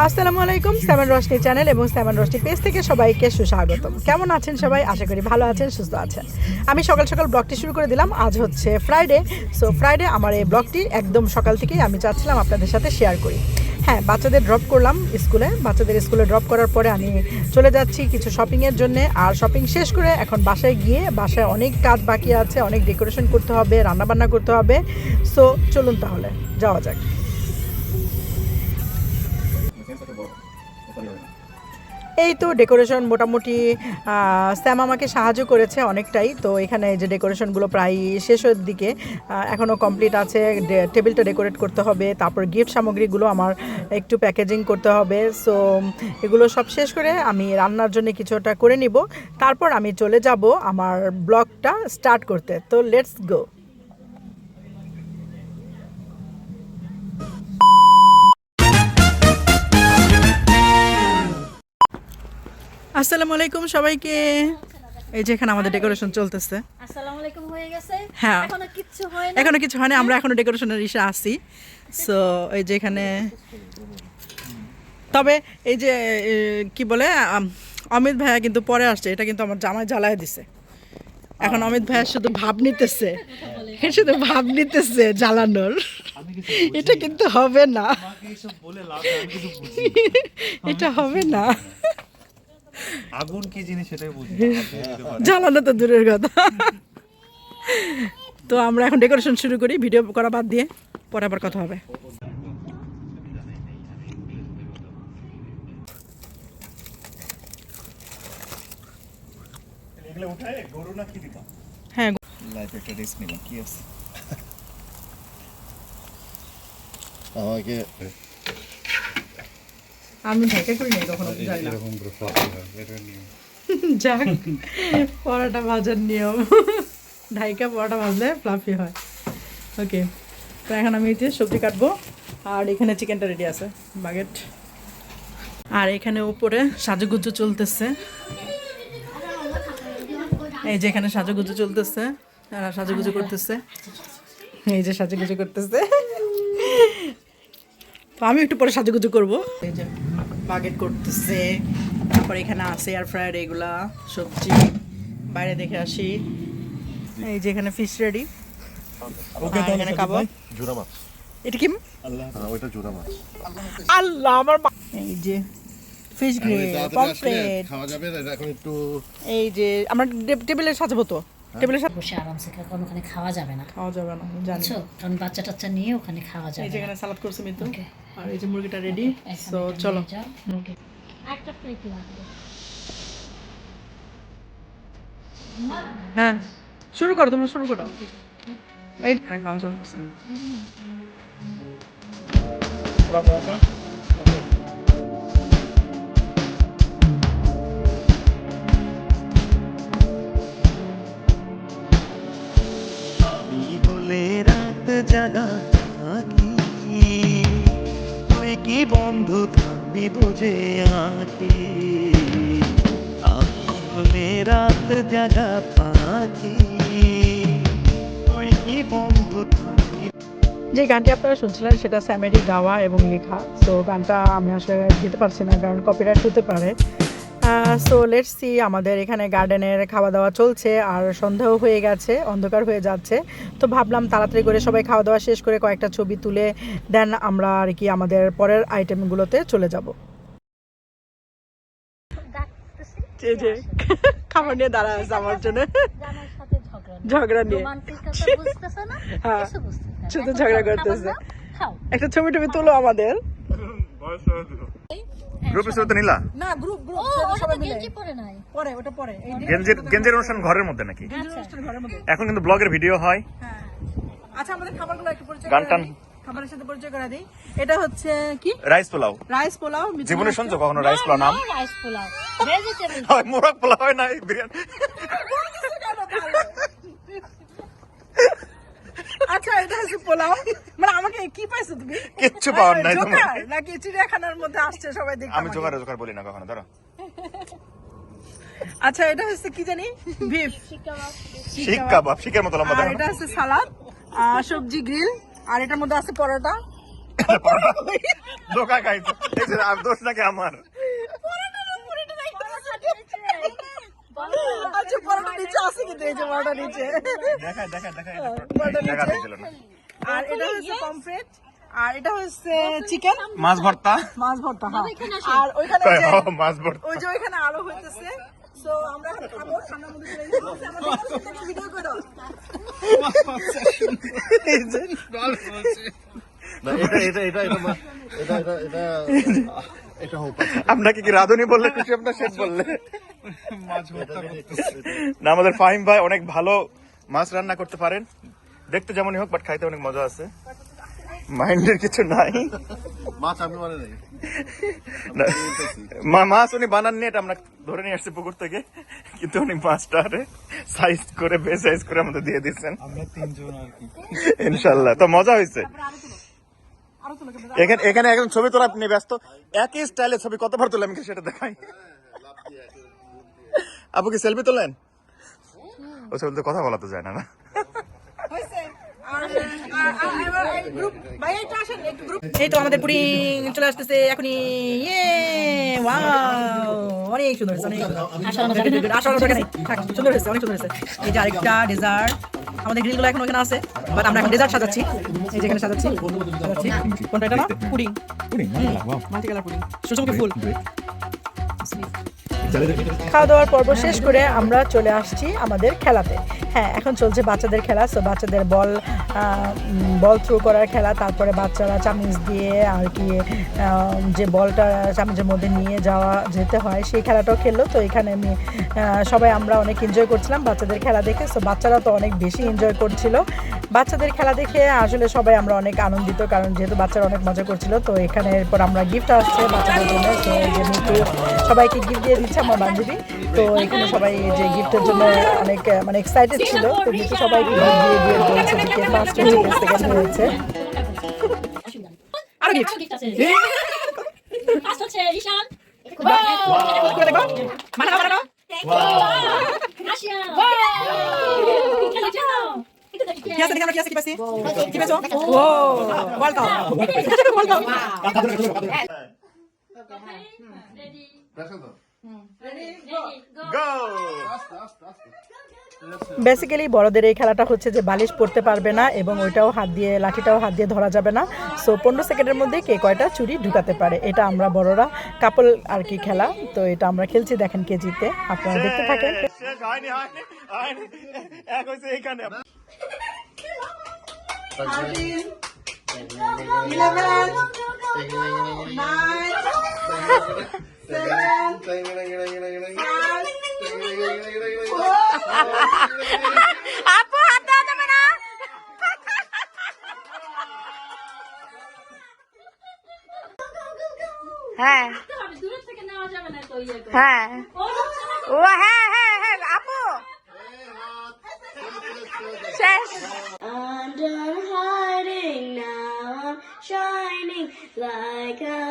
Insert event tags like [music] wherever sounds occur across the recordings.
আসসালামু আলাইকুম seven Roshni channel এবং সেভেন রশনি পেজ থেকে সবাইকে সুস্বাগতম। কেমন আছেন সবাই? আশা করি ভালো আছেন, সুস্থ আছেন। আমি সকাল সকাল ব্লগটি শুরু করে দিলাম। আজ হচ্ছে ফ্রাইডে সো ফ্রাইডে আমার এই ব্লগটি একদম সকাল থেকেই আমি চাচ্ছিলাম আপনাদের সাথে শেয়ার করি। হ্যাঁ বাচ্চাদের ড্রপ করলাম স্কুলে। বাচ্চাদের স্কুলে ড্রপ করার পরে আমি চলে যাচ্ছি কিছু শপিংয়ের জন্য। আর শপিং শেষ করে এখন বাসায় গিয়ে বাসায় অনেক কাজ বাকি আছে, অনেক ডেকোরেশন করতে হবে, রান্নাবান্না করতে হবে। সো চলুন তাহলে, যাওয়া যাক। এই তো ডেকোরেশন মোটামুটি স্যাম আমাকে সাহায্য করেছে অনেকটাই। তো এখানে যে ডেকোরেশনগুলো প্রায় শেষের দিকে এখনও কমপ্লিট আছে। টেবিলটা ডেকোরেট করতে হবে। তারপর গিফট সামগ্রীগুলো আমার একটু প্যাকেজিং করতে হবে। সো এগুলো সব শেষ করে আমি রান্নার জন্য কিছুটা করে নিব। তারপর আমি চলে যাব আমার ব্লগটা স্টার্ট করতে। তো লেটস গো আসসালামু আলাইকুম সবাইকে। এই যে এখানে আমাদের ডেকোরেশন চলতেছে। আসসালামু আলাইকুম হয়ে গেছে? হ্যাঁ। এখনও কিচ্ছু হয় না এখনও কিছু হয়নি আমরা এখনও ডেকোরেশনের ইসে আসি সো এই যে এখানে তবে এই যে কি বলে অমিত ভাইয়া কিন্তু পরে আসছে এটা কিন্তু আমার জামাই জ্বালায় দিছে। এখন অমিত ভাইয়া শুধু ভাব নিতেছে। শুধু ভাব নিতেছে জ্বালানোর। এটা কিন্তু হবে না। এটা হবে না। আগুন কি জিনিস সেটাই বুঝি জ্বালানো তো দূরের কথা। তো আমরা এখন ডেকোরেশন শুরু করি ভিডিও করা বাদ দিয়ে পরে আবার কথা হবে। হ্যাঁ লাইফ একটা রিস্ক নিলাম কি আছে? আমাকে আমি ঢাকা করি নাই কখনো জানি না। এরকম করে এটা যাক পরোটা ভাজার নিয়ম। ঢাইকা পরোটা ভাজলে ফ্লাফি হয়। ওকে তো এখন আমি যে সবজি কাটবো আর এখানে চিকেনটা রেডি আছে বাগেট আর এখানে উপরে সাজুগুজু চলতেছে। এই যে এখানে সাজুগুজু চলতেছে আর সাজুগুজু করতেছে। এই যে সাজুগুজু করতেছে। তো আমি একটু পরে সাজুগুজু করব। এই যে বাগেট করতেছে। তারপর এখানে আছে এয়ার ফ্রায়ার এগুলা সবজি। বাইরে দেখে আসি। এই যে এখানে ফিশ রেডি এখানে কাবাব জোড়া মাছ। এটা কি? হ্যাঁ ওইটা জোড়া মাছ। আল্লাহ আমার এই যে ফিশ গ্রিল পমফ্রেট খাওয়া যাবে এখন একটু এই যে আমরা টেবিলে সাজাবো তো। টেবিলে সাজ বসে আরামসে কারণ ওখানে খাওয়া যাবে না। খাওয়া যাবে না জানি। কারণ বাচ্চা টাচ্চা নিয়ে ওখানে খাওয়া এই যে এখানে সালাদ করছে মিতু। আর এই যে মুরগিটা রেডি এটা চলো. একটা প্লেট লাগবে। হ্যাঁ শুরু করো তোমরা শুরু করো। এই খাওয়া চলতেছে জাগা থাকি। তুই কি বন্ধু থাকবি বুঝে আঁকি? আমি রাত জাগা পাখি তুই কি বন্ধু যে গানটি আপনারা শুনছিলেন সেটা স্যামেরি গাওয়া এবং লেখা। তো গানটা আমি আসলে দিতে পারছি না, কারণ কপিরাইট হতে পারে। সো লেটস সি আমাদের এখানে গার্ডেনের খাওয়া দাওয়া চলছে আর সন্ধ্যাও হয়ে গেছে অন্ধকার হয়ে যাচ্ছে তো ভাবলাম তাড়াতাড়ি করে সবাই খাওয়া দাওয়া শেষ করে কয়েকটা ছবি তুলে দেন আমরা আর কি আমাদের পরের আইটেমগুলোতে চলে যাব খাবার নিয়ে দাঁড়া আছে আমার জন্য ঝগড়া নিয়ে রোমান্টিক কথা বুঝতেছো না হ্যাঁ। কিছু বুঝতেছো না। শুধু ঝগড়া করতেছে। একটা ছবি টবি তুলো আমাদের গ্রুপ হিসেবে তো নিলা? না গ্রুপ গ্রুপ সবাই মিলে। গেঞ্জি পরে নাই। পরে ওটা পরে। গেঞ্জির গেঞ্জের গেঞ্জের অনুষ্ঠান ঘরের মধ্যে নাকি? আচ্ছা। ঘরের মধ্যে। এখন কিন্তু ব্লগের ভিডিও হয়। হ্যাঁ। আচ্ছা আমাদের খাবারগুলো একটু পরিচয় গান করে টান। খাবারের সাথে পরিচয় করে দিই। এটা হচ্ছে কি? রাইস পোলাও। রাইস পোলাও জীবনে শুনছো কখনো রাইস পোলাও নাম? রাইস পোলাও। ভেজিটেবল হয় মোরগ পোলাও হয় না বিরিয়ানি? আচ্ছা পোলাও? মানে আমাকে কি পাইছো তুমি? কিচ্ছু পাওয়ার নাই তোমার। নাকি চিড়িয়াখানার মধ্যে আসছে সবাই দেখতে আমি জোগাড় জোগাড় বলি না কখনো ধরো। আচ্ছা এটা হচ্ছে কি জানি? বিফ। শিক কাবাব শিকের মতো লম্বা এটা আছে সালাদ সবজি গ্রিল আর এটার মধ্যে আছে পরোটা। ধোকা খাইছো। আর দোষ নাকি আমার? আচ্ছা পরোটা নিচে আছে কিন্তু এই যে পরোটা নিচে। দেখা দেখা দেখা দেখা। নিচে। আর এটা হচ্ছে পমফ্রেট আর এটা হচ্ছে চিকেন মাছ ভর্তা। মাছ ভর্তা হ্যাঁ। আর ওইখানে যে মাছ ভর্তা। ওই যে ওইখানে আরও হইতেছে। সো আমরা খাব ঠান্ডার মধ্যে ভিডিও করো এই যে না, এটা এটা এটা এটা মা- এটা এটা এটা এটা হোক আপনাকে কি রাধুনি বললে খুশি আপনার শেষ বললে? না আমাদের ফাহিম ভাই অনেক ভালো মাছ রান্না করতে পারেন। দেখতে যেমনই হোক বাট খাইতে অনেক মজা আছে। মাইন্ডের কিছু নাই। মাছ আমি মানে নাই? মাছ উনি বানাননি এটা আমরা ধরে নিয়ে আসছি পুকুর থেকে। কিন্তু উনি মাছটা সাইজ করে বে সাইজ করে আমাদের দিয়ে দিচ্ছেন ইনশাল্লাহ। তো মজা হয়েছে। এখানে এখানে একজন ছবি তোলা আপনি ব্যস্ত। একই স্টাইলে ছবি কতবার তোলে আমি কি সেটা দেখাই। আপু কি সেলফি তোলেন? ও ছবি তো কথা বলা তো যায় না না হয়েছে আর আর- আর এবার এই গ্রুপ ভাই এটা আসেন একটু গ্রুপ এই তো আমাদের পুডিং চলে আসতেছে এখনই। ইয়ে ওয়াও অনেক সুন্দর অনেক সুন্দর। আশা নেই থাক, হয়েছে অনেক সুন্দর হয়েছে। এই যে আরেকটা ডেজার্ট আমাদের গ্রিলগুলো এখন ওখানে আছে বাট আমরা এখন ডেজার্ট সাজাচ্ছি। এই যে এখানে সাজাচ্ছি সাজাচ্ছি। কোনটা এটা না? Pudding pudding multi colour pudding সূর্যমুখী ফুল? খাওয়া দাওয়ার পর্ব শেষ করে আমরা চলে আসছি আমাদের খেলাতে। হ্যাঁ এখন চলছে বাচ্চাদের খেলা সো বাচ্চাদের বল বল থ্রো করার খেলা, তারপরে বাচ্চারা চামিচ দিয়ে আর কি যে বলটা চামিচের মধ্যে নিয়ে যাওয়া, যেতে হয়, সেই খেলাটাও খেললো। তো এখানে আমি সবাই আমরা অনেক এনজয় করছিলাম বাচ্চাদের খেলা দেখে সো বাচ্চারা তো অনেক বেশি এনজয় করছিল। বাচ্চাদের খেলা দেখে আসলে সবাই আমরা অনেক আনন্দিত, কারণ যেহেতু বাচ্চারা অনেক মজা করছিল, তো এখানে এরপর আমরা গিফট আসছে বাচ্চাদের জন্য সবাইকে গিফট দিয়ে দিচ্ছে। আমার বান্ধবী তো এখানে সবাই যে গিফটের জন্য অনেক মানে এক্সাইটেড ছিল তো গিফট দিয়ে দিয়ে বলছে যে কে ফার্স্ট হয়েছে কে সেকেন্ড হয়েছে আরও গিফট gift আছে। First হচ্ছে ঈশান। করে দেখো মানা মানা রাশিয়া। খেলো, খেলো। একটু দেখি। কি আছে দেখি আমরা কি আছে কি পাইছি কি পেয়েছ ও world cup world cup Ready, দেখো তো ready, go. গো আস্তে আস্তে আস্তে বেসিক্যালি বড়দের এই খেলাটা হচ্ছে যে বালিশ পড়তে পারবে না এবং ওইটাও হাত দিয়ে লাঠিটাও হাত দিয়ে ধরা যাবে না। সো পনেরো সেকেন্ডের মধ্যে কে কয়টা চুরি ঢুকাতে পারে? এটা আমরা বড়রা কাপল আর কি খেলা। তো এটা আমরা খেলছি দেখেন কে জিতে। আপনারা দেখতে থাকেন। শেষ হয়নি হয়নি হয়নি এক হয়েছে এইখানে হ্যাঁ দূর থেকে নেওয়া যাবে না তো ইয়ে করে। হ্যাঁ ও, ও হ্যাঁ হ্যাঁ হ্যাঁ আপু শেষ Under hiding now I'm shining like I'm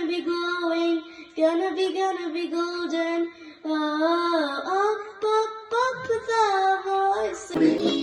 gonna be glowing. Gonna be, gonna be golden. Oh, up, up, up with our voice.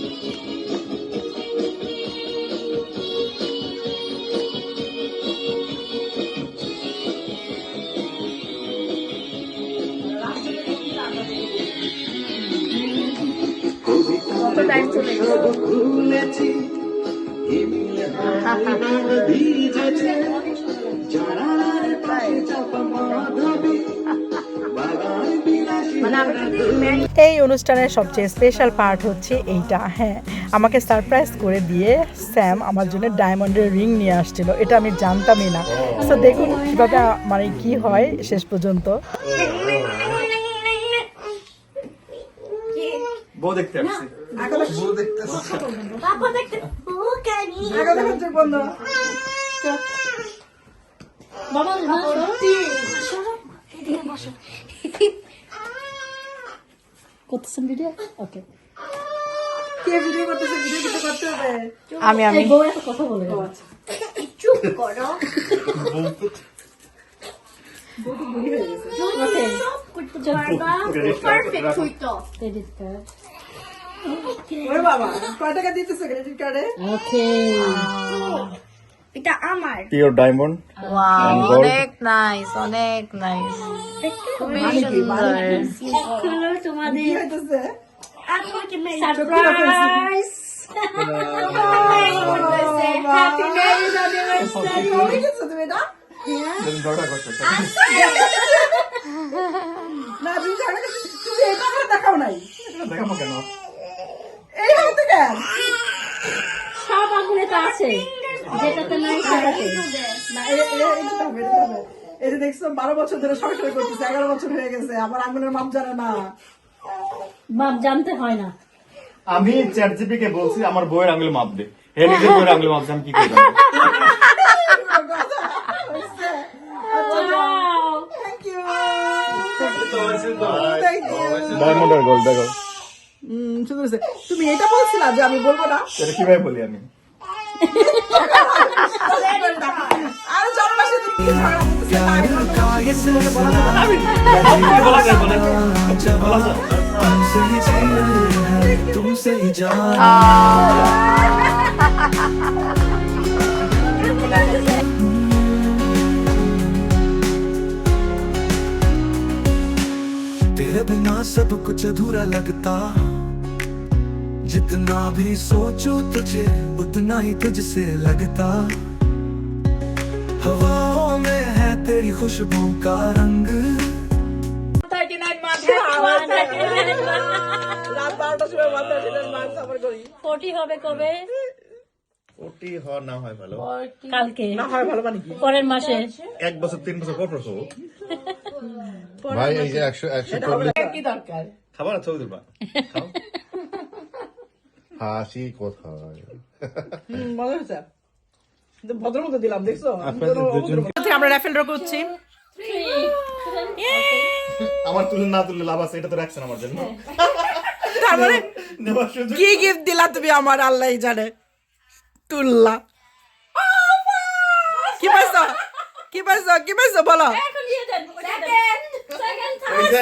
এই অনুষ্ঠানের সবচেয়ে স্পেশাল পার্ট হচ্ছে এইটা। হ্যাঁ আমাকে সারপ্রাইজ করে দিয়ে স্যাম আমার জন্য ডায়মন্ডের রিং নিয়ে আসছিল। এটা আমি জানতামই না। তো দেখুন কীভাবে মানে কি হয় শেষ পর্যন্ত। বউ দেখতে আসছি। The look at me. বাবা, করতেছেন ভিডিও ওকে কে ভিডিও করতেছে? ভিডিও কিছু করতে হবে। আমি আমি। বউ এত কথা বলে চুপ করো। বাবা কয় টাকা দিতেছে ক্রেডিট কার্ডে ওকে এটা আমার। পিওর ডায়মন্ড ওয়াও অনেক নাইস অনেক নাইস খুবই সুন্দর হলো তোমাদের আপনাকে সারপ্রাইজ হ্যাপি ম্যারেজ অ্যানিভার্সারি তুমি এটা ঝগড়া করছে না তুমি ঝগড়া করছ। তুমি এটা করে দেখাও নাই দেখাবো কেন? এই হইতে কেন? সব আগুনে তো আছে। যেটাতে নাই সেটাতে না এটা হবে, এটা হবে। এই যে দেখছ বারো বছর ধরে সংসার করতেছে এগারো বছর হয়ে গেছে আমার আঙুলের মাপ জানে না বাপ জানতে হয় না আমি চ্যাট জিপি কে বলছি আমার বইয়ের আঙুলে মাপ দে হে নিজের বইয়ের আঙুলে মাপ আমি কি করব থ্যাংক ডায়মন্ড আর গোল্ড দেখো তুমি এটা বলছিলা যে আমি বলব না এটা কীভাবে বলি আমি আরে জন্মাসে দিকে ঝগড়া করতেছে, তাই বলবো। বলা যায় বলা যায় বলা যায় तुमसे ही जा तेरे बिना सब कुछ अधूरा लगता जितना भी सोचो तुझे उतना ही तुझसे लगता हवाओं में है तेरी खुशबू का रंग রাত বারোটার সময় মাথা ছিলেন মাছ সাফার করি ফোর্টি [laughs] হবে কবে ওটি হওয়ার না হয় ভালো কালকে না হয় ভালো মানে কি পরের মাসে এক বছর তিন বছর পর প্রসব ভাই এই যে একশো একশো চল্লিশ কি দরকার খাবার না ছবি তুলবা [laughs] খাও। হাসি কোথায়? মজা হয়েছে। ভদ্র মতো দিলাম দেখছ? আমরা র্যাফেল ড্র করছি? আমার তুলে না তুললে লাভ আছে এটা তো রাখছেন আমার জন্য। তারপরে কি গিফট দিলা তুমি আমার আল্লাহ জানে। তুল্লা। কি পাইছো? কি পাইছো? কি পাইছো? বলো।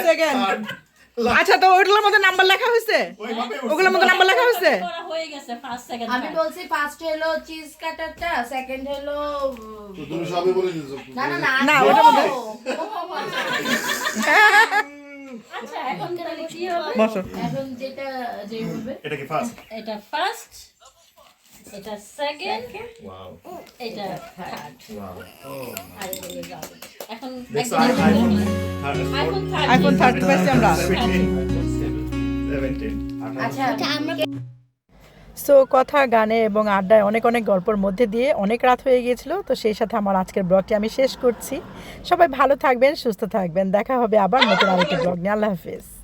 সেকেন্ড আচ্ছা তো ওইগুলোর মধ্যে নাম্বার লেখা হয়েছে? ওগুলোর মধ্যে নাম্বার লেখা হয়েছে? করা হয়ে গেছে ফার্স্ট সেকেন্ড আমি বলছি ফার্স্ট হলো চিজ কাটারটা সেকেন্ড হলো তুমি সবই বলে দিয়েছ। না না না না, ও, মধ্যে- আচ্ছা এখন তাহলে কি হবে? এখন যেটা যে হবে এটা কি ফার্স্ট এটা ফার্স্ট এটা সেকেন্ড ওয়াও এটা থার্ড আর যাবে। এখন আইফোন থার্টি পাইছি আমরা আচ্ছা সো কথা গানে এবং আড্ডায় অনেক অনেক গল্পের মধ্যে দিয়ে অনেক রাত হয়ে গিয়েছিল তো সেই সাথে আমার আজকের ব্লগটি আমি শেষ করছি সবাই ভালো থাকবেন সুস্থ থাকবেন দেখা হবে আবার নতুন আরেকটি ব্লগ নিয়ে আল্লাহ হাফিজ